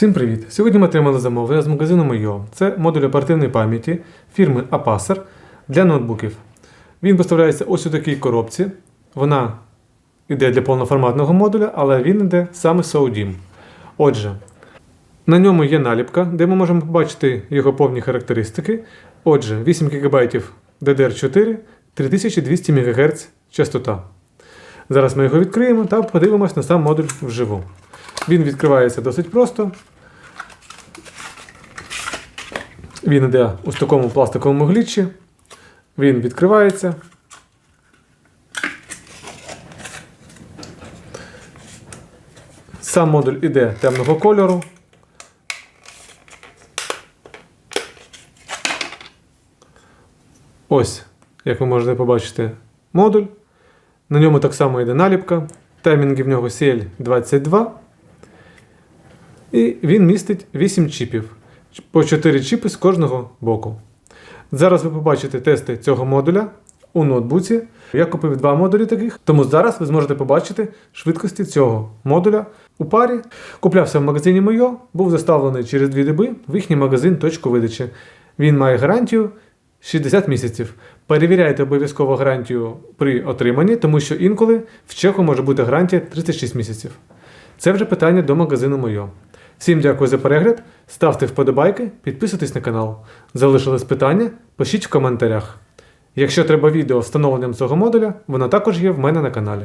Всім привіт! Сьогодні ми отримали замовлення з магазину Мойо. Це модуль оперативної пам'яті фірми Apacer для ноутбуків. Він поставляється ось у такій коробці. Вона йде для повноформатного модуля, але він йде саме SODIMM. Отже, на ньому є наліпка, де ми можемо побачити його повні характеристики. Отже, 8 ГБ DDR4, 3200 МГц частота. Зараз ми його відкриємо та подивимось на сам модуль вживу. Він відкривається досить просто. Він йде у такому пластиковому глічі. Він відкривається. Сам модуль іде темного кольору. Ось, як ви можете побачити, модуль. На ньому так само йде наліпка. Таймінги в нього CL22. І він містить 8 чіпів. По 4 чіпи з кожного боку. Зараз ви побачите тести цього модуля у ноутбуці. Я купив два модулі таких, тому зараз ви зможете побачити швидкості цього модуля у парі. Куплявся в магазині Мойо, був заставлений через 2 доби в їхній магазин точку видачі. Він має гарантію 60 місяців. Перевіряйте обов'язково гарантію при отриманні, тому що інколи в чеку може бути гарантія 36 місяців. Це вже питання до магазину Мойо. Всім дякую за перегляд, ставте вподобайки, підписуйтесь на канал. Залишились питання? Пишіть в коментарях. Якщо треба відео встановленням цього модуля, воно також є в мене на каналі.